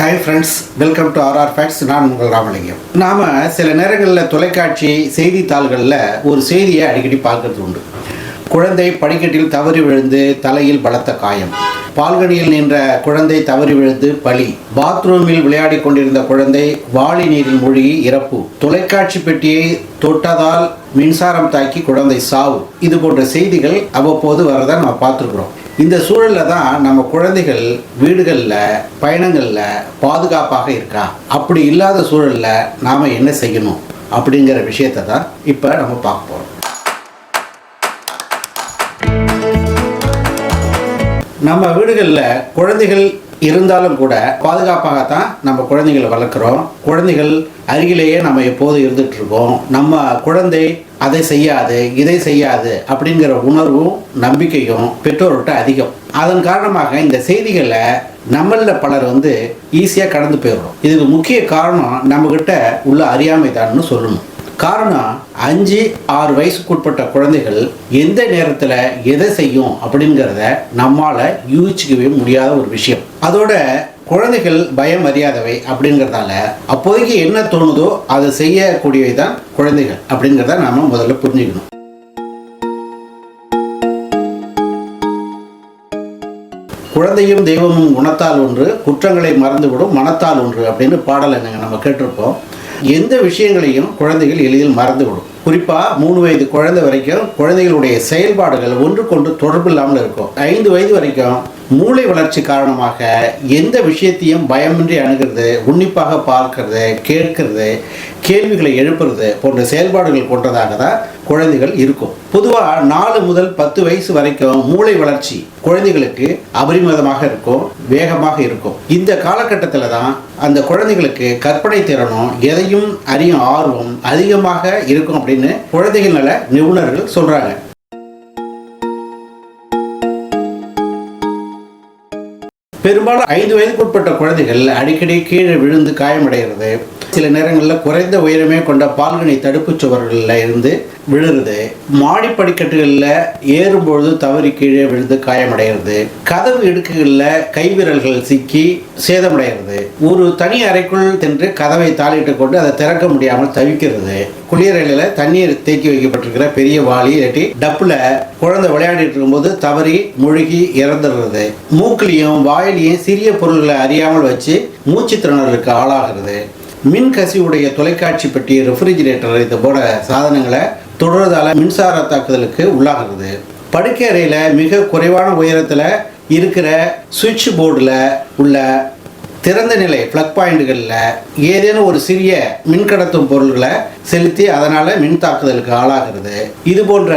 Hi friends welcome to RR facts நான் உங்கள் ராமலிங்கம். நாம் சில நேரங்களில் தொலைக்காட்சி செய்தித்தாள்களில் ஒரு செய்தியை அடிக்கடி பார்க்கறது உண்டு. குழந்தை படிக்கட்டில் தவறி விழுந்து தலையில் பலத்த காயம். பால்கனியில் நின்ற குழந்தை தவறி விழுந்து பலி. பாத்ரூமில் விளையாடி கொண்டிருந்த குழந்தை வாளி நீரில் மூழ்கி இறப்பு. தொலைக்காட்சி பெட்டியை தொட்டதால் மின்சாரம் தாக்கி குழந்தை சாவு. இது போன்ற செய்திகள் அவ்வப்போது வரதை நம்ம பார்த்துருக்குறோம். இந்த சூழலில் தான் நம்ம குழந்தைகள் வீடுகளில் பயணங்களில் பாதுகாப்பாக இருக்கா அப்படி இல்லாத சூழலில் நாம் என்ன செய்யணும் அப்படிங்கிற விஷயத்தை தான் இப்போ நம்ம பார்க்க போகிறோம் நம்ம வீடுகளில் குழந்தைகள் இருந்தாலும் கூட பாதுகாப்பாகத்தான் நம்ம குழந்தைகளை வளர்க்குறோம். குழந்தைகள் அருகிலேயே நம்ம எப்போதும் இருந்துகிட்ருக்கோம் நம்ம குழந்தை அதை செய்யாது இதை செய்யாது அப்படிங்கிற உணர்வும் நம்பிக்கையும் பெற்றோர்கிட்ட அதிகம். அதன் காரணமாக இந்த செய்திகளை நம்மளில் பலர் வந்து ஈஸியாக கடந்து போயிடுறோம். இதுக்கு முக்கிய காரணம் நம்மக்கிட்ட உள்ள அறியாமை தான்னு சொல்லணும். காரணம் அஞ்சு ஆறு வயசுக்குட்பட்ட குழந்தைகள் எந்த நேரத்தில் எதை செய்யும் அப்படிங்கிறத நம்மால் யூகிச்சிக்கவே முடியாத ஒரு விஷயம். அதோட குழந்தைகள் பயம் அறியாதவை அப்படிங்கிறதால அப்போதைக்கு என்ன தோணுதோ அதை செய்யக்கூடியவை தான் குழந்தைகள் அப்படிங்கிறத நாம முதல்ல புரிஞ்சுக்கணும். குழந்தையும் தெய்வமும் குணத்தால் ஒன்று குற்றங்களை மறந்துவிடும் மனத்தால் ஒன்று அப்படின்னு பாடலை நாங்கள் நம்ம கேட்டிருப்போம். எந்த விஷயங்களையும் குழந்தைகள் எளிதில் மறந்துவிடும். குறிப்பாக மூணு வயது குழந்தை வரைக்கும் குழந்தைகளுடைய செயல்பாடுகள் ஒன்றுக்கொன்று தொடர்பு இல்லாமல் இருக்கும். ஐந்து வயது வரைக்கும் மூளை வளர்ச்சி காரணமாக எந்த விஷயத்தையும் பயமின்றி அணுகிறது உன்னிப்பாக பார்க்கறது கேட்கறது கேள்விகளை எழுப்புறது போன்ற செயல்பாடுகள் கொண்டதாக தான் குழந்தைகள் இருக்கும். பொதுவாக நாலு முதல் பத்து வயசு வரைக்கும் மூளை வளர்ச்சி குழந்தைகளுக்கு அபரிமிதமாக இருக்கும் வேகமாக இருக்கும். இந்த காலகட்டத்தில் தான் அந்த குழந்தைகளுக்கு கற்பனை திறனும் எதையும் அறியும் ஆர்வம் அதிகமாக இருக்கும் அப்படின்னு குழந்தைகள் நல நிபுணர்கள் சொல்கிறாங்க பெரும்பாலும் ஐந்து வயதுக்குட்பட்ட குழந்தைகள் அடிக்கடி கீழே விழுந்து காயமடைகிறது. சில நேரங்களில் குறைந்த உயரமே கொண்ட பால்கனி தடுப்புச் சுவர்களில் இருந்து விழுறது. மாடி படிக்கட்டுகளில் ஏறும்பொழுது தவறி கீழே விழுந்து காயமடைகிறது கதவு இடுக்குகளில் கைவிரல்கள் சிக்கி சேதமடைகிறது ஒரு தனி அறைக்குள் சென்று கதவை தாளிட்டு கொண்டு அதை திறக்க முடியாமல் தவிக்கிறது. குளியறையில் தண்ணீர் தேக்கி வைக்கப்பட்டிருக்கிற பெரிய வாளி இல்லாட்டி டப்பில் குழந்தை விளையாடிட்டு இருக்கும்போது தவறி முழுகி இறந்துடுறது. மூக்கிலையும் வாயிலையும் சிறிய பொருள்களை அறியாமல் வச்சு மூச்சு திணறலுக்கு ஆளாகிறது. மின் கசிவுடைய தொலைக்காட்சி பெட்டி ரெஃப்ரிஜிரேட்டர் இது போல சாதனங்களை தொடர்றதால மின்சார தாக்குதலுக்கு உள்ளாகிறது. படுக்கை அறையில் மிக குறைவான உயரத்தில் இருக்கிற சுவிட்ச் போர்டில் உள்ள திறந்த நிலை பிளக் பாயிண்ட்களில் ஏதேனும் ஒரு சிறிய மின்கடத்தும் பொருள்களை செலுத்தி அதனால் மின் தாக்குதலுக்கு ஆளாகிறது. இது போன்ற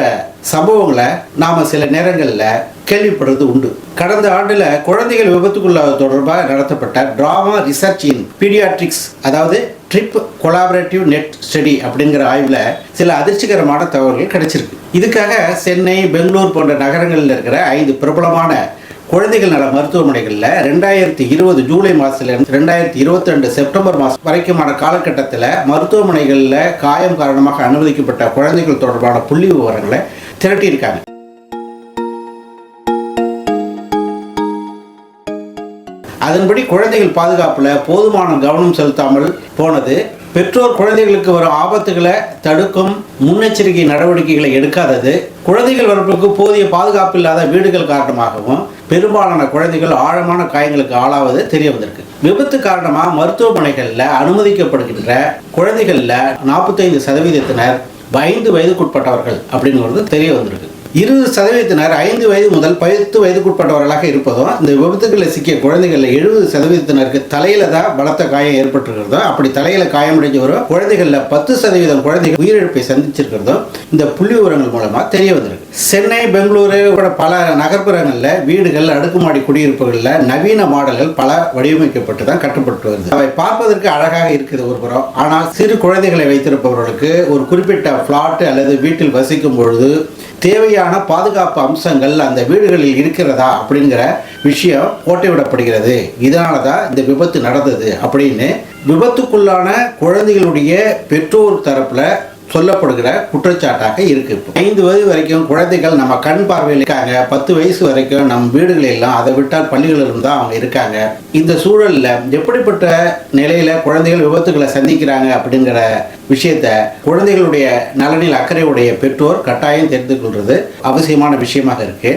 சம்பவங்களை நாம் சில நேரங்களில் கேள்விப்படுறது உண்டு. கடந்த ஆண்டில் குழந்தைகள் விபத்துக்குள்ள தொடர்பாக நடத்தப்பட்ட டிராமா ரிசர்ச் இன் பீடியாட்ரிக்ஸ் அதாவது ட்ரிப் கொலாபரேட்டிவ் நெட் ஸ்டடி அப்படிங்கிற ஆய்வில் சில அதிர்ச்சிகரமான தகவல்கள் கிடைச்சிருக்கு. இதுக்காக சென்னை பெங்களூர் போன்ற நகரங்களில் இருக்கிற ஐந்து பிரபலமான குழந்தைகள் நல மருத்துவமனைகளில் ரெண்டாயிரத்தி இருபது ஜூலை மாதத்துலேருந்து ரெண்டாயிரத்தி இருபத்தி ரெண்டு செப்டம்பர் மாதம் வரைக்குமான காலகட்டத்தில் மருத்துவமனைகளில் காயம் காரணமாக அனுமதிக்கப்பட்ட குழந்தைகள் தொடர்பான புள்ளி விவரங்களை திரட்டியிருக்காங்க. அதன்படி குழந்தைகள் பாதுகாப்பில் போதுமான கவனம் செலுத்தாமல் போனது. பெற்றோர் குழந்தைகளுக்கு வரும் ஆபத்துகளை தடுக்கும் முன்னெச்சரிக்கை நடவடிக்கைகளை எடுக்காதது. குழந்தைகள் வரப்புக்கு போதிய பாதுகாப்பு இல்லாத வீடுகள் காரணமாகவும் பெரும்பாலான குழந்தைகள் ஆழமான காயங்களுக்கு ஆளாவது தெரிய வந்திருக்கு விபத்து காரணமாக மருத்துவமனைகளில் அனுமதிக்கப்படுகின்ற குழந்தைகளில் நாற்பத்தைந்து சதவீதத்தினர் ஐந்து வயதுக்குட்பட்டவர்கள் அப்படிங்கிறது தெரிய வந்திருக்கு. இருபது சதவீதத்தினர் ஐந்து வயது முதல் பத்து வயதுக்குட்பட்டவர்களாக இருப்பதும் இந்த விபத்துகளில் சிக்கிய குழந்தைகளில் எழுபது சதவீதத்தினருக்கு தலையில தான் பலத்த காயம் ஏற்பட்டிருக்கிறதோ அப்படி தலையில காயமடைஞ்ச வரும் குழந்தைகளில் பத்து சதவீதம் குழந்தைகள் உயிரிழப்பை சந்திச்சிருக்கிறதும் இந்த புள்ளி விவரங்கள் மூலமாக தெரிய வந்திருக்கு. சென்னை பெங்களூரு கூட பல நகர்ப்புறங்களில் வீடுகள் அடுக்குமாடி குடியிருப்புகளில் நவீன மாடல்கள் பல வடிவமைக்கப்பட்டு தான் கட்டப்பட்டு வருது. அவை பார்ப்பதற்கு அழகாக இருக்குது ஒரு புறம். ஆனால் சிறு குழந்தைகளை வைத்திருப்பவர்களுக்கு ஒரு குறிப்பிட்ட பிளாட் அல்லது வீட்டில் வசிக்கும் பொழுது தேவையான பாதுகாப்பு அம்சங்கள் அந்த வீடுகளில் இருக்கிறதா அப்படிங்கிற விஷயம் ஓட்டைவிடப்படுகிறது. இதனால தான் இந்த விபத்து நடந்தது அப்படின்னு விபத்துக்குள்ளான குழந்தைகளுடைய பெற்றோர் தரப்பில் சொல்லப்படுகிற குற்றச்சாட்டாக இருக்கு ஐந்து வயது வரைக்கும் குழந்தைகள் நம்ம கண் பார்வையில் இருக்காங்க. பத்து வயசு வரைக்கும் நம் வீடுகளெல்லாம் எல்லாம் அதை விட்டால் பள்ளிகளிலும் தான் அவங்க இருக்காங்க. இந்த சூழல்ல எப்படிப்பட்ட நிலையில குழந்தைகள் விபத்துகளை சந்திக்கிறாங்க அப்படிங்கிற விஷயத்த குழந்தைகளுடைய நலனில் அக்கறையுடைய பெற்றோர் கட்டாயம் தெரிந்து கொள்வது அவசியமான விஷயமாக இருக்கு.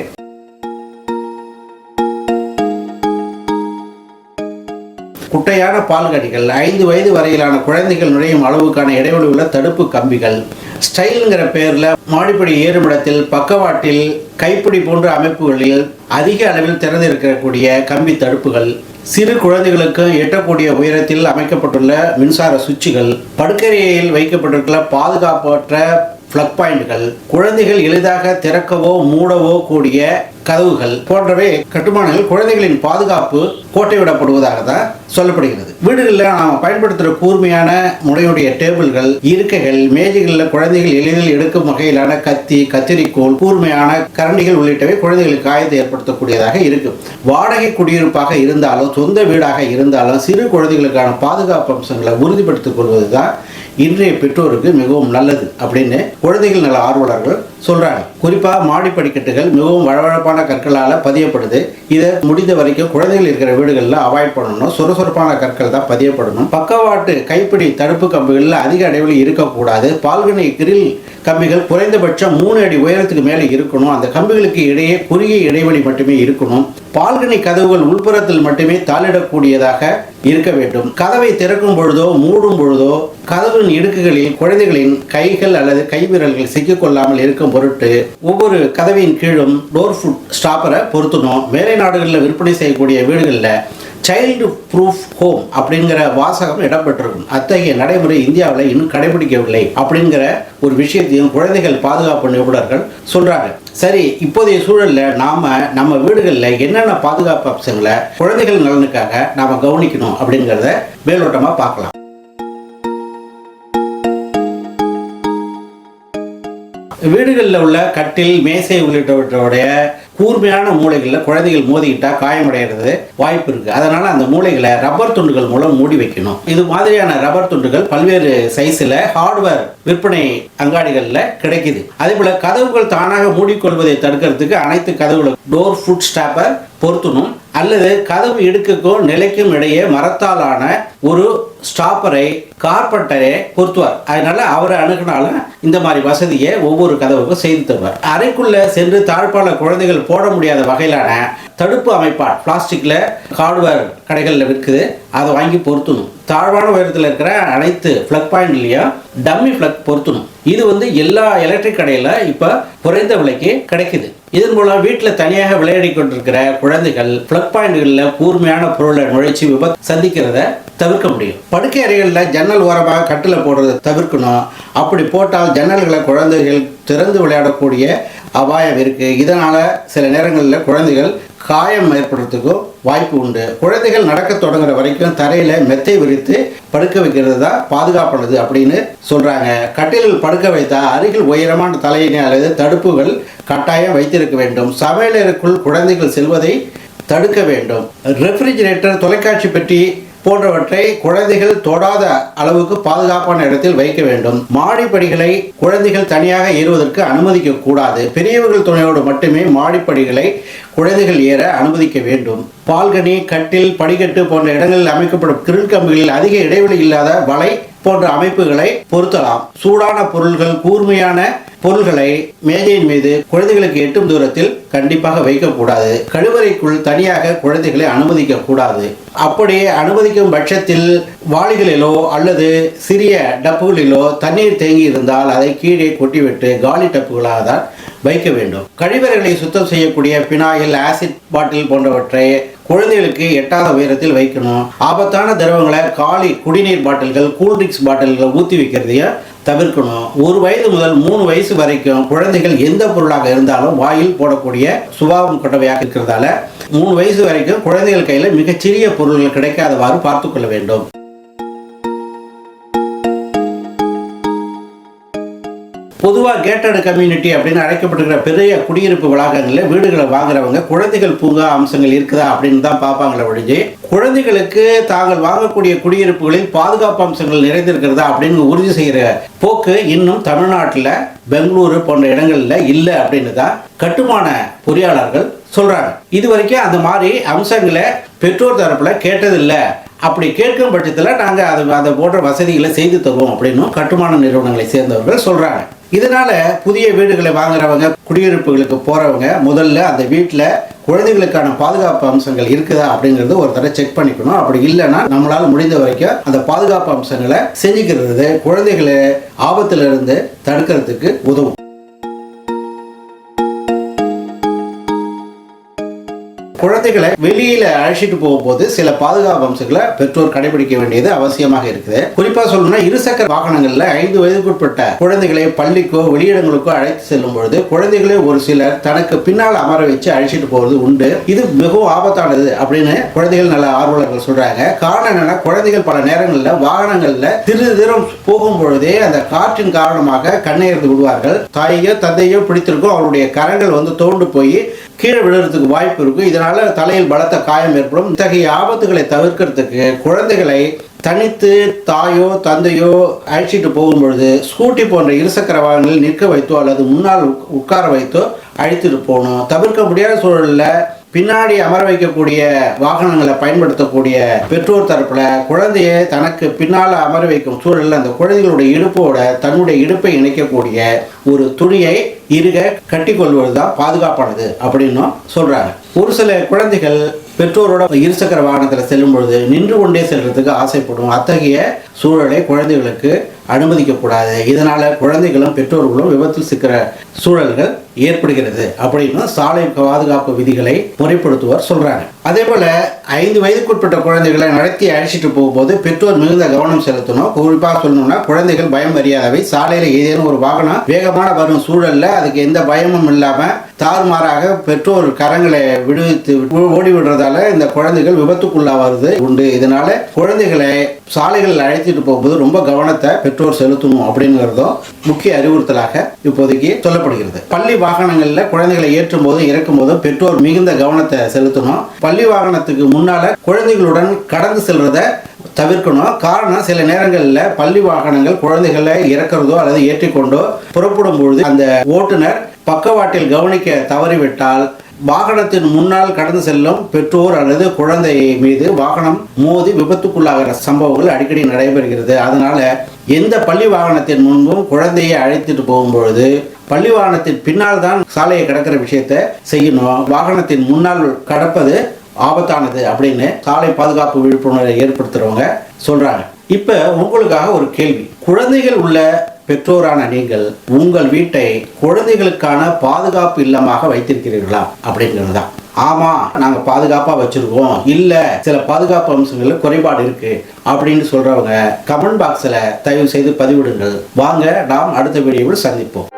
குட்டையான பால்கடிகள் ஐந்து வயது வரையிலான குழந்தைகள் நுழையும் அளவுக்கான இடைவெளி உள்ள தடுப்பு கம்பிகள். ஸ்டைலுங்கிற பெயரில் மாடிப்படி ஏறுமிடத்தில் பக்கவாட்டில் கைப்பிடி போன்ற அமைப்புகளில் அதிக அளவில் திறந்திருக்கக்கூடிய கம்பி தடுப்புகள். சிறு குழந்தைகளுக்கு எட்டக்கூடிய உயரத்தில் அமைக்கப்பட்டுள்ள மின்சார சுவிட்சுகள். படுக்கறையில் வைக்கப்பட்டிருக்கிற பாதுகாப்பற்ற பிளக் பாயிண்ட்கள் குழந்தைகள் எளிதாக திறக்கவோ மூடவோ கூடிய கதவுகள் போன்றவை கட்டுமானங்கள் குழந்தைகளின் பாதுகாப்பு கோட்டை விடப்படுவதாக தான் சொல்லப்படுகிறது. வீடுகளில் நாம் பயன்படுத்துகிற கூர்மையான முறையுடைய டேபிள்கள் இருக்கைகள் மேஜைகளில் குழந்தைகள் எளிதில் எடுக்கும் வகையிலான கத்தி கத்திரிக்கோள் கூர்மையான கரண்டிகள் உள்ளிட்டவை குழந்தைகளுக்கு காயத்தை ஏற்படுத்தக்கூடியதாக இருக்கும் வாடகை குடியிருப்பாக இருந்தாலும் சொந்த வீடாக இருந்தாலும் சிறு குழந்தைகளுக்கான பாதுகாப்பு அம்சங்களை உறுதிப்படுத்திக் கொள்வது தான் இன்றைய பெற்றோருக்கு மிகவும் நல்லது அப்படின்னு குழந்தைகள் நல ஆர்வலர்கள் சொல்றாங்க. குறிப்பா மாடி படிக்கட்டுகள் மிகவும் வழவழப்பான கற்களால் பதியப்படுது. இதை முடிந்த வரைக்கும் குழந்தைகள் இருக்கிற வீடுகளில் அவாய்ட் பண்ணணும். சுறுசுறுப்பான கற்கள் தான் பதியப்படணும். பக்கவாட்டு கைப்பிடி தடுப்பு கம்பிகளில் அதிக இடைவெளி இருக்கக்கூடாது. பால்கனி கிரில் கம்பிகள் குறைந்தபட்சம் மூணு அடி உயரத்துக்கு மேலே இருக்கணும். அந்த கம்பிகளுக்கு இடையே குறுகிய இடைவெளி மட்டுமே இருக்கணும். பால்கனி கதவுகள் உள்புறத்தில் மட்டுமே தாளிடக்கூடியதாக இருக்க வேண்டும். கதவை திறக்கும் பொழுதோ மூடும் பொழுதோ கதவின் இடுக்குகளில் குழந்தைகளின் கைகள் அல்லது கைவிரல்கள் சிக்கிக்கொள்ளாமல் இருக்கும் பொருட்டு ஒவ்வொரு கதவியின் கீழும் டோர் ஃபுட் ஸ்டாப்பரை பொருத்தணும். மேலை நாடுகளில் விற்பனை செய்யக்கூடிய வீடுகளில் சைல்டு ப்ரூஃப் ஹோம் அப்படிங்கிற வாசகம் இடம்பெற்றிருக்கும். அத்தகைய நடைமுறை இந்தியாவில் இன்னும் கடைபிடிக்கவில்லை அப்படிங்கிற ஒரு விஷயத்தையும் குழந்தைகள் பாதுகாப்பு நிபுணர்கள் சொல்றாங்க. சரி இப்போதைய சூழல்ல நாம நம்ம வீடுகளில் என்னென்ன பாதுகாப்பு அம்சங்களை குழந்தைகள் நலனுக்காக நாம கவனிக்கணும் அப்படிங்கிறத மேலோட்டமா பார்க்கலாம். வீடுகளில் உள்ள கட்டில் மேசை உள்ளிட்டவற்றோடைய கூர்மையான மூளைகளில் குழந்தைகள் மோதிக்கிட்டா காயமடைகிறது வாய்ப்பு இருக்குது அதனால் அந்த மூளைகளை ரப்பர் துண்டுகள் மூலம் மூடி வைக்கணும். இது மாதிரியான ரப்பர் துண்டுகள் பல்வேறு சைஸில் ஹார்ட்வேர் விற்பனை அங்காடிகளில் கிடைக்குது. அதே போல் கதவுகள் தானாக மூடிக்கொள்வதை தடுக்கிறதுக்கு அனைத்து கதவுகளும் டோர் ஃபுட் ஸ்டாப்பர் பொருத்தணும் அல்லது கதவு இடுக்குக்கும் நிலைக்கும் இடையே மரத்தாலான ஒரு ஸ்டாப்பரை கார்பெண்டரை பொருத்துவார். அதனால அவரை அணுகினாலும் இந்த மாதிரி வசதியை ஒவ்வொரு கதவுக்கும் செய்து தருவார். அறைக்குள்ள சென்று தாழ்ப்பாள குழந்தைகள் போட முடியாத வகையிலான தடுப்பு அமைப்பால் பிளாஸ்டிக்கில் ஹார்ட்வேர் கடைகளில் விற்குது. அதை வாங்கி பொருத்தணும். தாழ்வான உயரத்தில் இருக்கிற அனைத்து ஃப்ளக் பாயிண்ட்லேயும் டம்மி ஃப்ளக் பொருத்தணும். இது வந்து எல்லா எலக்ட்ரிக் கடையில் இப்போ குறைந்த விலைக்கு கிடைக்குது. இதன் மூலம் வீட்டில் தனியாக விளையாடி கொண்டிருக்கிற குழந்தைகள் பிளக் பாயிண்ட்களில் கூர்மையான பொருளை நுழைச்சி விபத்து சந்திக்கிறத தவிர்க்க முடியும். படுக்கை அறைகளில் ஜன்னல் ஓரமாக கட்டில் போடுறதை தவிர்க்கணும். அப்படி போட்டால் ஜன்னல்களை குழந்தைகள் திறந்து விளையாடக்கூடிய அபாயம் இருக்குது இதனால் சில நேரங்களில் குழந்தைகள் காயம் ஏற்படுறதுக்கும் வாய்ப்பு உண்டு. குழந்தைகள் நடக்க தொடங்குற வரைக்கும் தரையில மெத்தை விரித்து படுக்க வைக்கிறது தான் பாதுகாப்பானது அப்படின்னு சொல்றாங்க. கட்டிலில் படுக்க வைத்தா அருகில் உயரமான தலையினை அல்லது தடுப்புகள் கட்டாயம் வைத்திருக்க வேண்டும். சமையலருக்குள் குழந்தைகள் செல்வதை தடுக்க வேண்டும். ரெஃப்ரிஜிரேட்டர் தொலைக்காட்சி பெட்டி போன்றவற்றை குழந்தைகள் தொடாத அளவுக்கு பாதுகாப்பான இடத்தில் வைக்க வேண்டும். மாடிப்படிகளை குழந்தைகள் தனியாக ஏறுவதற்கு அனுமதிக்க கூடாது. பெரியவர்கள் துணையோடு மட்டுமே மாடிப்படிகளை குழந்தைகள் ஏற அனுமதிக்க வேண்டும். பால்கனி கட்டில் படிக்கட்டு போன்ற இடங்களில் அமைக்கப்படும் கிருள் கம்பிகளில் அதிக இடைவெளி இல்லாத வலை போன்ற அமைப்புகளை பொருத்தலாம். சூடான பொருள்கள் கூர்மையான பொருள்களை மேஜையின் மீது குழந்தைகளுக்கு எட்டும் தூரத்தில் கண்டிப்பாக வைக்கக்கூடாது. கழிவறைக்குள் தனியாக குழந்தைகளை அனுமதிக்க கூடாது. அப்படி அனுமதிக்கும் பட்சத்தில் வாளிகளிலோ அல்லது சிறிய டப்புகளிலோ தண்ணீர் தேங்கி இருந்தால் அதை கீழே கொட்டிவிட்டு காலி டப்புகளாக தான் வைக்க வேண்டும். கழிவறைகளை சுத்தம் செய்யக்கூடிய பினாயில் ஆசிட் பாட்டில் போன்றவற்றை குழந்தைகளுக்கு எட்டாத உயரத்தில் வைக்கணும். ஆபத்தான திரவங்களை காலி குடிநீர் பாட்டில்கள் கூல்ட்ரிங்க்ஸ் பாட்டில்களை ஊற்றி வைக்கிறதையும் தவிர்க்கணும். ஒரு வயது முதல் மூணு வயசு வரைக்கும் குழந்தைகள் எந்த பொருளாக இருந்தாலும் வாயில் போடக்கூடிய சுபாவம் கொண்டவையாக இருக்கிறதால மூணு வயசு வரைக்கும் குழந்தைகள் கையில் மிகச்சிறிய பொருள்கள் கிடைக்காதவாறு பார்த்துக்கொள்ள வேண்டும். பொதுவாக கேட்டட் கம்யூனிட்டி அப்படின்னு அழைக்கப்பட்டிருக்கிற பெரிய குடியிருப்பு வளாகங்களில் வீடுகளை வாங்குறவங்க குழந்தைகள் பூங்கா அம்சங்கள் இருக்குதா அப்படின்னு தான் பார்ப்பாங்களே ஒழிஞ்சு குழந்தைகளுக்கு தாங்கள் வாங்கக்கூடிய குடியிருப்புகளில் பாதுகாப்பு அம்சங்கள் நிறைந்திருக்கிறதா அப்படின்னு உறுதி செய்கிற போக்கு இன்னும் தமிழ்நாட்டில் பெங்களூரு போன்ற இடங்களில் இல்லை அப்படின்னு தான் கட்டுமான பொறியாளர்கள் சொல்கிறாங்க இது வரைக்கும் அந்த மாதிரி அம்சங்களை பெற்றோர் தரப்பில் கேட்டதில்லை. அப்படி கேட்கும் பட்சத்தில் நாங்கள் அது அதை போன்ற வசதிகளை செய்து தருவோம் அப்படின்னும் கட்டுமான நிறுவனங்களை சேர்ந்தவர்கள் சொல்கிறாங்க இதனால புதிய வீடுகளை வாங்குறவங்க குடியிருப்புகளுக்கு போறவங்க முதல்ல அந்த வீட்டில் குழந்தைகளுக்கான பாதுகாப்பு அம்சங்கள் இருக்குதா அப்படிங்கறது ஒரு தடவை செக் பண்ணிக்கணும். அப்படி இல்லைன்னா நம்மளால முடிந்த வரைக்கும் அந்த பாதுகாப்பு அம்சங்களை செஞ்சுக்கிறது குழந்தைகளை ஆபத்துல இருந்து தடுக்கிறதுக்கு உதவும். குழந்தைகளை வெளியில அழைச்சிட்டு போகும்போது சில பாதுகாப்பு அம்சங்களை பெற்றோர் கடைபிடிக்க வேண்டியது அவசியமாக இருக்குது. குறிப்பா சொல்லணும்னா இருசக்கர வாகனங்கள்ல ஐந்து வயதுக்குட்பட்ட குழந்தைகளை பள்ளிக்கோ வெளியிடங்களுக்கோ அழைத்து செல்லும் பொழுது குழந்தைகளை ஒரு சிலர் தனக்கு பின்னால் அமர வச்சு அழைச்சிட்டு போவது உண்டு. இது மிகவும் ஆபத்தானது அப்படின்னு குழந்தைகள் நல்ல ஆர்வலர்கள் சொல்றாங்க. காரணம் என்னன்னா குழந்தைகள் பல நேரங்களில் வாகனங்கள்ல திரு தூரம் போகும் பொழுதே அந்த காற்றின் காரணமாக கண்ணையர்ந்து விடுவார்கள். தாயையோ தந்தையோ பிடித்திருக்கும் அவருடைய கரங்கள் வந்து தோண்டு போய் கீழே விழுறதுக்கு வாய்ப்பு இருக்கும். இதனால தலையில் பலத்த காயம் ஏற்படும். இத்தகைய ஆபத்துகளை தவிர்க்கிறதுக்கு குழந்தைகளை தனித்து தாயோ தந்தையோ அழைச்சிட்டு போகும் பொழுது ஸ்கூட்டி போன்ற இருசக்கர வாகனங்களில் நிற்க வைத்தோ அல்லது முன்னால் உக்- உட்கார வைத்தோ அழைத்துட்டு போகணும். தவிர்க்க முடியாத சூழலில் பின்னாடி அமர வைக்கக்கூடிய வாகனங்களை பயன்படுத்தக்கூடிய பெற்றோர் தரப்புல குழந்தையை தனக்கு பின்னால் அமர வைக்கும் சூழலில் அந்த குழந்தைகளுடைய இடுப்போட தன்னுடைய இடுப்பை இணைக்கக்கூடிய ஒரு துணியை இருக கட்டிக்கொள்வது தான் பாதுகாப்பானது அப்படின்னும் சொல்றாங்க. ஒரு சில குழந்தைகள் பெற்றோரோட இருசக்கர வாகனத்தில் செல்லும் பொழுது நின்று கொண்டே செல்றதுக்கு ஆசைப்படும் அத்தகைய சூழலை குழந்தைகளுக்கு அனுமதிக்கக்கூடாது. இதனால குழந்தைகளும் பெற்றோர்களும் விபத்தில் சிக்கிற சூழல்கள் ஏற்படுகிறது அப்படின்னு சாலை பாதுகாப்பு விதிகளை முறைப்படுத்துவர் சொல்றாங்க. அதே போல ஐந்து வயதுக்குட்பட்ட குழந்தைகளை நடத்தி அழைச்சிட்டு போகும்போது பெற்றோர் மிகுந்த கவனம் செலுத்தணும். குறிப்பா சொல்லணும்னா குழந்தைகள் பயம் அறியாதவை. சாலையில ஏதேனும் ஒரு வாகனம் வேகமான வரும் சூழல்ல அதுக்கு எந்த பயமும் இல்லாம தாறுமாறாக பெற்றோர் கரங்களை விடுவித்து ஓடி விடுறதால இந்த குழந்தைகள் விபத்துக்குள்ளாவது உண்டு. இதனால குழந்தைகளை சாலைகளில் அழைத்துட்டு போகும்போது ரொம்ப கவனத்தை பெற்றோர் செலுத்தணும் அப்படிங்கிறதும் முக்கிய அறிவுறுத்தலாக இப்போதைக்கு சொல்லப்படுகிறது. பள்ளி வாகனங்களில் குழந்தைகளை ஏற்றும் போதும் இறக்கும் போதும் பெற்றோர் மிகுந்த கவனத்தை செலுத்தணும். பள்ளி வாகனத்துக்கு முன்னால குழந்தைகளுடன் கடந்து செல்றத தவிர்க்கணும். காரணம் சில நேரங்களில் பள்ளி வாகனங்கள் குழந்தைகளை இறக்கிறதோ அல்லது ஏற்றிக்கொண்டோ புறப்படும் பொழுது அந்த ஓட்டுநர் பக்கவாட்டில் கவனிக்க தவறிவிட்டால் வாகனத்தின் முன்னால் கடந்து செல்லும் பெற்றோர் அல்லது குழந்தை மீது வாகனம் மோதி விபத்துக்குள்ளாகிற சம்பவங்கள் அடிக்கடி நடைபெறுகிறது. அதனால எந்த பள்ளி வாகனத்தின் முன்பும் குழந்தையை அழைத்துட்டு போகும்பொழுது பள்ளி வாகனத்தின் பின்னால் தான் சாலையை கடக்கிற விஷயத்தை செய்யணும். வாகனத்தின் முன்னால் கடப்பது ஆபத்தானது அப்படின்னு சாலை பாதுகாப்பு விழிப்புணர்வை ஏற்படுத்துறவங்க சொல்றாங்க. இப்ப உங்களுக்காக ஒரு கேள்வி. குழந்தைகள் உள்ள பெற்றோரான நீங்கள் உங்கள் வீட்டை குழந்தைகளுக்கான பாதுகாப்பு இல்லமாக வைத்திருக்கிறீர்களா அப்படிங்கிறது தான். ஆமா நாங்க பாதுகாப்பா வச்சிருக்கோம். இல்ல சில பாதுகாப்பு அம்சங்கள்ல குறைபாடு இருக்கு அப்படின்னு சொல்றவங்க கமெண்ட் பாக்ஸ்ல தயவு செய்து பதிவிடுங்கள். வாங்க நாம் அடுத்த வீடியோவில் சந்திப்போம்.